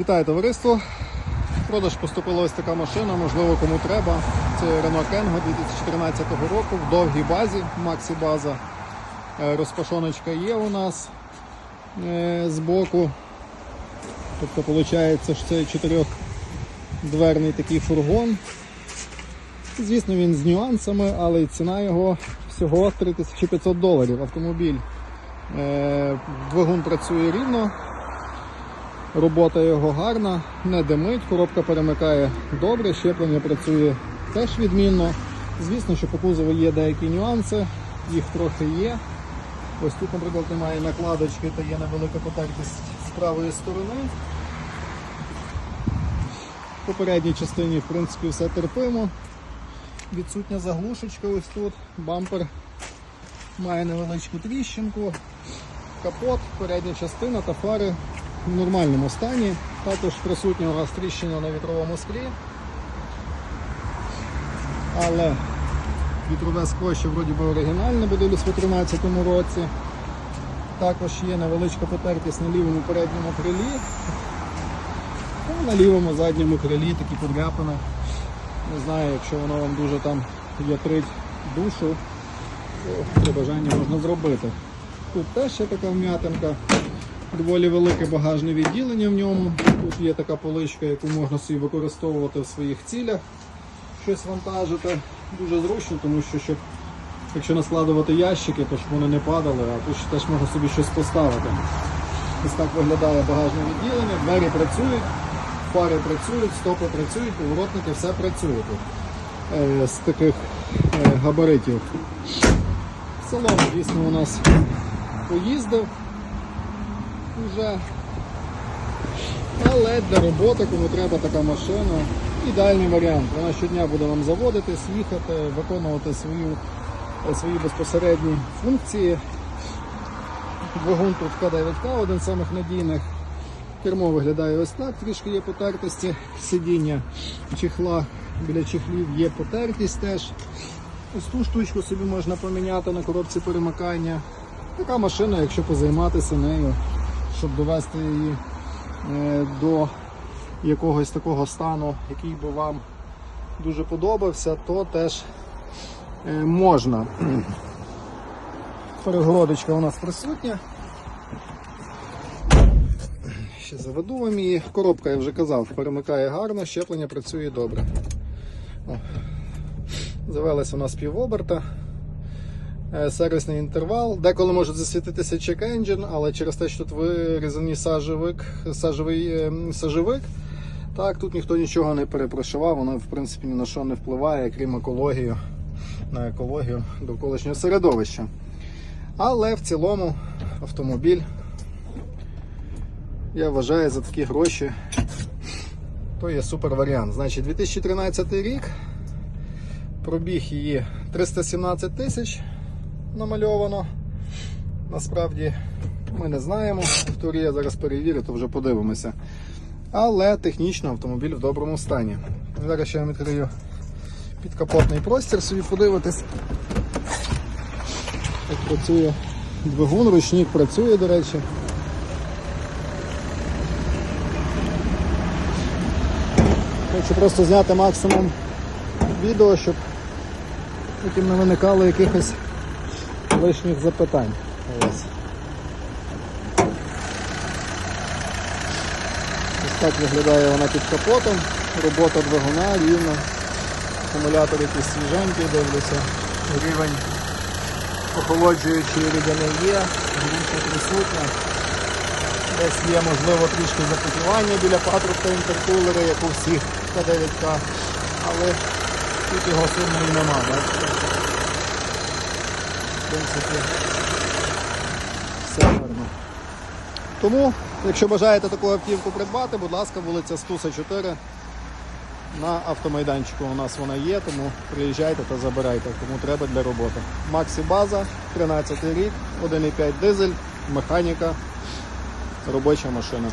Вітаю товариство. В продаж поступила ось така машина, можливо, кому треба. Це Renault Kengo 2014 року в довгій базі, Maxi база. Е, Розпашоночка є у нас е, збоку. Тобто, виходить, що це чотирьохдверний такий фургон. Звісно, він з нюансами, але і ціна його всього 3500 доларів. Автомобіль. Е, Двигун працює рівно, Робота його гарна, не димить, коробка перемикає добре, щеплення працює теж відмінно. Звісно, що по кузову є деякі нюанси, їх трохи є. Ось тут, наприклад, немає накладочки та є невелика потертість з правої сторони. В попередній частині, в принципі, все терпимо. Відсутня заглушечка ось тут, бампер має невеличку тріщинку, капот, передня частина та фари в нормальному стані. Також присутня у нас тріщина на вітровому склі. Але вітрове скло ще вроді би оригінальне буде в 2013 році. Також є невеличка потертість на лівому передньому крилі. Ну, на лівому задньому крилі такі подряпини. Не знаю, якщо воно вам дуже там ятрить душу, то при бажанні можна зробити. Тут теж є така вм'ятинка. Доволі велике багажне відділення в ньому. Тут є така поличка, яку можна собі використовувати в своїх цілях. Щось вантажити. Дуже зручно, тому що щоб, якщо наскладувати ящики, то щоб вони не падали, а тут теж можна собі щось поставити. Ось так виглядає багажне відділення, двері працюють, фари працюють, стопи працюють, поворотники, все працює тут. Е, з таких е, габаритів. Салон, звісно, у нас поїздив вже. Але для роботи, кому треба така машина, ідеальний варіант. Вона щодня буде вам заводитись, їхати, виконувати свою, е, свої безпосередні функції. Двигун тут К9К, один з самих надійних. Кермо виглядає ось так, трішки є потертості, сидіння чехла біля чехлів є потертість теж. Ось ту штучку собі можна поміняти на коробці перемикання. Така машина, якщо позайматися нею, щоб довести її е, до якогось такого стану, який би вам дуже подобався, то теж е, можна. Перегородочка у нас присутня. Ще заведу вам її. Коробка, я вже казав, перемикає гарно, щеплення працює добре. Завелась у нас півоберта. Е, Сервісний інтервал. Деколи може засвітитися check engine, але через те, що тут вирізаний сажевик, сажевий, е, сажевик, так, тут ніхто нічого не перепрошував, воно в принципі ні на що не впливає, крім екологію, на екологію довколишнього середовища. Але в цілому автомобіль, я вважаю, за такі гроші то є супер варіант. Значить, 2013 рік. Пробіг її 317 тисяч намальовано. Насправді ми не знаємо. Повторі я зараз перевірю, то вже подивимося. Але технічно автомобіль в доброму стані. Зараз ще я відкрию підкапотний простір, собі подивитись. Як працює двигун, ручник працює, до речі. Хочу просто зняти максимум відео, щоб потім не виникало якихось лишніх запитань. Ось. Ось так виглядає вона під капотом. Робота двигуна рівно. Акумулятор якийсь свіженький, дивлюся. Рівень охолоджуючої рідини є, горінка присутня. Десь є можливо трішки запотівання біля патрубка інтеркулера, як у всіх К9К, але тут його сильно і нема, бачите? Принципі, все гарно. Тому, якщо бажаєте таку автівку придбати, будь ласка, вулиця Стуса 4. На автомайданчику у нас вона є, тому приїжджайте та забирайте, кому треба для роботи. Максі База, 13 рік, 1,5 дизель, механіка, робоча машина.